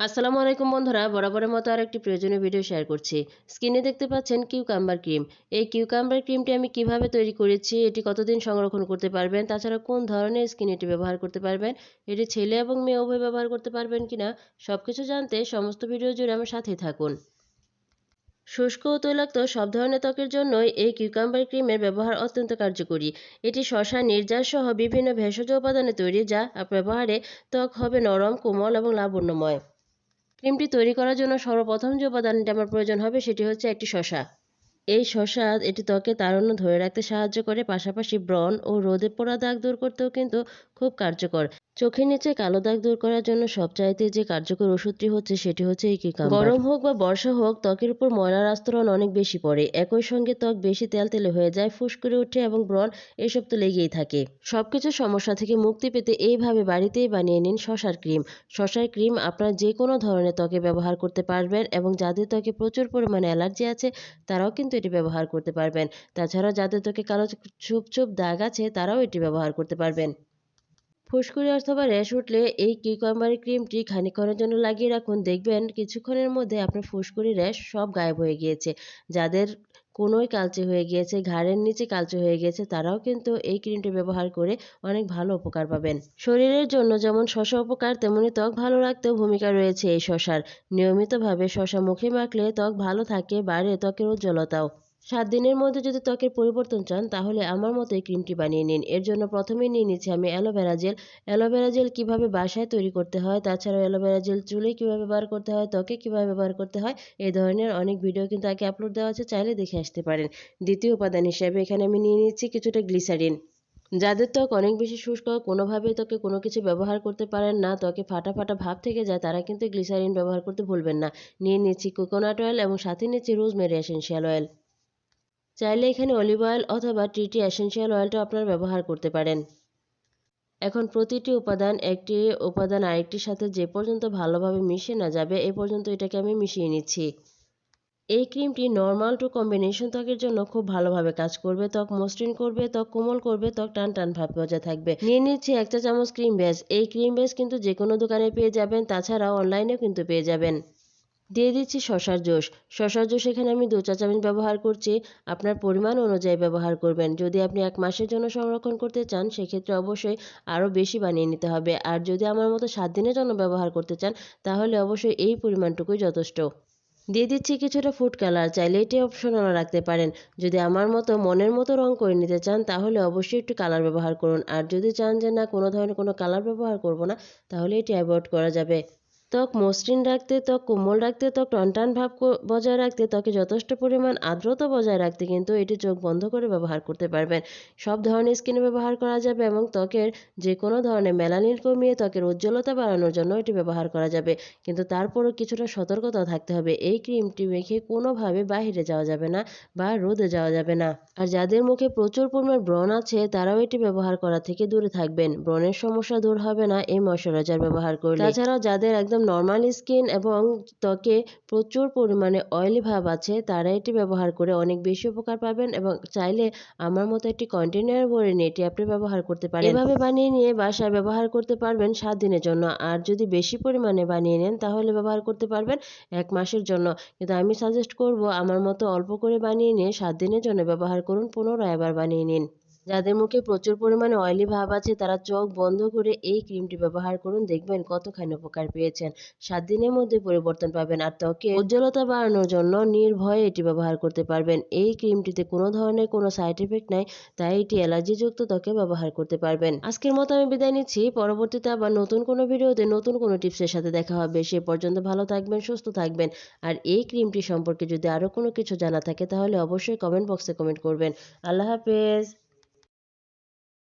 আসসালামু আলাইকুম বন্ধুরা, বরাবরের মতো আর একটি প্রয়োজনীয় ভিডিও শেয়ার করছি। স্ক্রিনে দেখতে পাচ্ছেন কিউকাম্বার ক্রিম এই কিউকাম্বার ক্রিমটি আমি কীভাবে তৈরি করেছি, এটি কতদিন সংরক্ষণ করতে পারবেন, তাছাড়া কোন ধরনের স্কিন এটি ব্যবহার করতে পারবেন, এটি ছেলে এবং মেয়ে উভয় ব্যবহার করতে পারবেন কিনা সব কিছু জানতে সমস্ত ভিডিও জুড়ে আমার সাথে থাকুন। শুষ্ক ও তৈলাক্ত সব ধরনের ত্বকের জন্যই এই কিউকাম্বার ক্রিমের ব্যবহার অত্যন্ত কার্যকরী। এটি শশা নির্যাস সহ বিভিন্ন ভেষজ উপাদানে তৈরি, যা ব্যবহারে ত্বক হবে নরম, কোমল এবং লাবণ্যময়। ক্রিমটি তৈরি করার জন্য সর্বপ্রথম যে উপাদানটি আমার প্রয়োজন হবে সেটি হচ্ছে একটি শশা এই শশা এটি ত্বকে তারুণ্য ধরে রাখতে সাহায্য করে। পাশাপাশি ব্রণ ও রোদে পোড়া দাগ দূর করতেও কিন্তু খুব কার্যকর। চোখের নিচে কালো দাগ দূর করার জন্য সবচাইতে যে কার্যকর ওষুধটি হচ্ছে সেটি হচ্ছে এই কিকাম্বার গরম হোক বা বর্ষা হোক, ত্বকের উপর ময়লার আস্তরণ অনেক বেশি পড়ে। একই সঙ্গে ত্বক বেশি তেলতেলে হয়ে যায়, ফুসকুড়ে ওঠে এবং ব্রণ এসব তো লেগেই থাকে। সবকিছু সমস্যা থেকে মুক্তি পেতে এইভাবে বাড়িতেই বানিয়ে নিন শশার ক্রিম। শশার ক্রিম আপনার যে কোনো ধরনের ত্বকে ব্যবহার করতে পারবেন এবং যাদের ত্বকে প্রচুর পরিমাণে অ্যালার্জি আছে, তারাও কিন্তু এটি ব্যবহার করতে পারবেন। তাছাড়াও যাদের ত্বকে কালো চুপ চুপ দাগ আছে, তারাও এটি ব্যবহার করতে পারবেন। ফুসকুড়ি অথবা র্যাশ উঠলে এই কিউকাম্বারের ক্রিমটি খানিকক্ষণের জন্য লাগিয়ে রাখুন। দেখবেন কিছুক্ষণের মধ্যে আপনার ফুসকুড়ি র্যাশ সব গায়েব হয়ে গিয়েছে। যাদের কোনোই কালচে হয়ে গিয়েছে, ঘাড়ের নিচে কালচে হয়ে গিয়েছে, তারাও কিন্তু এই ক্রিমটি ব্যবহার করে অনেক ভালো উপকার পাবেন। শরীরের জন্য যেমন শশা উপকার, তেমনি ত্বক ভালো রাখতেও ভূমিকা রয়েছে এই শশার। নিয়মিতভাবে শশা মুখে মাখলে ত্বক ভালো থাকে, বাড়ে ত্বকের উজ্জ্বলতাও। সাত দিনের মধ্যে যদি ত্বকের পরিবর্তন চান, তাহলে আমার মতো এই ক্রিমটি বানিয়ে নিন। এর জন্য প্রথমেই নিয়ে নিচ্ছি আমি অ্যালোভেরা জেল অ্যালোভেরা জেল কীভাবে বাসায় তৈরি করতে হয়, তাছাড়াও অ্যালোভেরা জেল চুলে কীভাবে ব্যবহার করতে হয়, ত্বকে কীভাবে ব্যবহার করতে হয়, এই ধরনের অনেক ভিডিও কিন্তু আগে আপলোড দেওয়া আছে, চাইলে দেখে আসতে পারেন। দ্বিতীয় উপাদান হিসেবে এখানে আমি নিয়ে নিচ্ছি কিছুটা গ্লিসারিন যাদের ত্বক অনেক বেশি শুষ্ক, কোনোভাবেই ত্বকে কোনো কিছু ব্যবহার করতে পারেন না, ত্বকে ফাটা ফাটা ভাব থেকে যায়, তারা কিন্তু গ্লিসারিন ব্যবহার করতে ভুলবেন না। নিয়ে নিচ্ছি কোকোনাট অয়েল এবং সাথে নিচ্ছি রোজমেরি এসেন্সিয়াল অয়েল চাইলে এখানে অলিভ অয়েল অথবা টিটি এসেন্সিয়াল অয়েলটা আপনারা ব্যবহার করতে পারেন। এখন প্রতিটি উপাদান একটি উপাদান আরেকটির সাথে যে পর্যন্ত ভালোভাবে মিশে না যাবে, এ পর্যন্ত এটাকে আমি মিশিয়ে নিচ্ছি। এই ক্রিমটি নর্মাল টু কম্বিনেশন ত্বকের জন্য খুব ভালোভাবে কাজ করবে। ত্বক মসৃণ করবে, ত্বক কোমল করবে, ত্বক টান টান ভাব বজায় থাকবে। নিয়ে নিচ্ছি এক চা চামচ ক্রিম বেস এই ক্রিম বেস কিন্তু যে কোনো দোকানে পেয়ে যাবেন, তাছাড়াও অনলাইনেও কিন্তু পেয়ে যাবেন। দিয়ে দিচ্ছি শশার জুস শশার জুস এখানে আমি দু চা চামচ ব্যবহার করছি। আপনার পরিমাণ অনুযায়ী ব্যবহার করবেন। যদি আপনি এক মাসের জন্য সংরক্ষণ করতে চান, সেক্ষেত্রে অবশ্যই আরও বেশি বানিয়ে নিতে হবে। আর যদি আমার মতো সাত দিনের জন্য ব্যবহার করতে চান, তাহলে অবশ্যই এই পরিমাণটুকুই যথেষ্ট। দিয়ে দিচ্ছি কিছুটা ফুড কালার চাইলে এটি অপশনাল রাখতে পারেন। যদি আমার মতো মনের মতো রং করে নিতে চান, তাহলে অবশ্যই একটু কালার ব্যবহার করুন। আর যদি চান যে না, কোনো ধরনের কোনো কালার ব্যবহার করব না, তাহলে এটি অ্যাভয়েড করা যাবে। ত্বক মসৃণ রাখতে ত্বক কোমল রাখতে ত্বক টনটান ভাব বজায় রাখতে ত্বকে যথেষ্ট পরিমাণ আর্দ্রতা বজায় রাখতে কিন্তু এটি চোখ বন্ধ করে ব্যবহার করতে পারবেন। সব ধরনের স্কিনে ব্যবহার করা যাবে এবং ত্বকের যে কোনো ধরনের মেলানিন কমিয়ে ত্বকের উজ্জ্বলতা বাড়ানোর জন্য এটি ব্যবহার করা যাবে। কিন্তু তারপরও কিছুটা সতর্কতা থাকতে হবে। এই ক্রিমটি মেখে কোনোভাবে বাহিরে যাওয়া যাবে না বা রোদে যাওয়া যাবে না। আর যাদের মুখে প্রচুর পরিমাণ ব্রণ আছে, তারাও এটি ব্যবহার করা থেকে দূরে থাকবেন। ব্রণের সমস্যা দূর হবে না, এই ময়শ্চারাইজার ব্যবহার করলে। তাছাড়াও যাদের একদম নর্মাল স্কিন এবং ত্বকে প্রচুর পরিমাণে অয়েলি ভাব আছে, তারা এটি ব্যবহার করে অনেক বেশি উপকার পাবেন এবং চাইলে আমার মতো একটি কন্টেনার ভরে নিয়ে এটি আপনি ব্যবহার করতে পারেন। এভাবে বানিয়ে নিয়ে বাসায় ব্যবহার করতে পারবেন সাত দিনের জন্য। আর যদি বেশি পরিমাণে বানিয়ে নেন, তাহলে ব্যবহার করতে পারবেন এক মাসের জন্য। কিন্তু আমি সাজেস্ট করব, আমার মতো অল্প করে বানিয়ে নিয়ে সাত দিনের জন্য ব্যবহার করুন, পুনরায় আবার বানিয়ে নিন। যাদের মুখে প্রচুর পরিমাণে অয়েলি ভাব আছে, তারা চোখ বন্ধ করে এই ক্রিমটি ব্যবহার করুন। দেখবেন কতখানি উপকার পেয়েছেন। সাত দিনের মধ্যে পরিবর্তন পাবেন আর ত্বকে উজ্জ্বলতা বাড়ানোর জন্য নির্ভয়ে এটি ব্যবহার করতে পারবেন। এই ক্রিমটিতে কোনো ধরনের কোনো সাইড এফেক্ট নাই, তাই এটি অ্যালার্জিযুক্ত ত্বকে ব্যবহার করতে পারবেন। আজকের মতো আমি বিদায় নিচ্ছি। পরবর্তীতে আবার নতুন কোনো ভিডিওতে নতুন কোনো টিপসের সাথে দেখা হবে। সে পর্যন্ত ভালো থাকবেন, সুস্থ থাকবেন। আর এই ক্রিমটি সম্পর্কে যদি আরও কোনো কিছু জানা থাকে, তাহলে অবশ্যই কমেন্ট বক্সে কমেন্ট করবেন। আল্লাহ হাফেজ।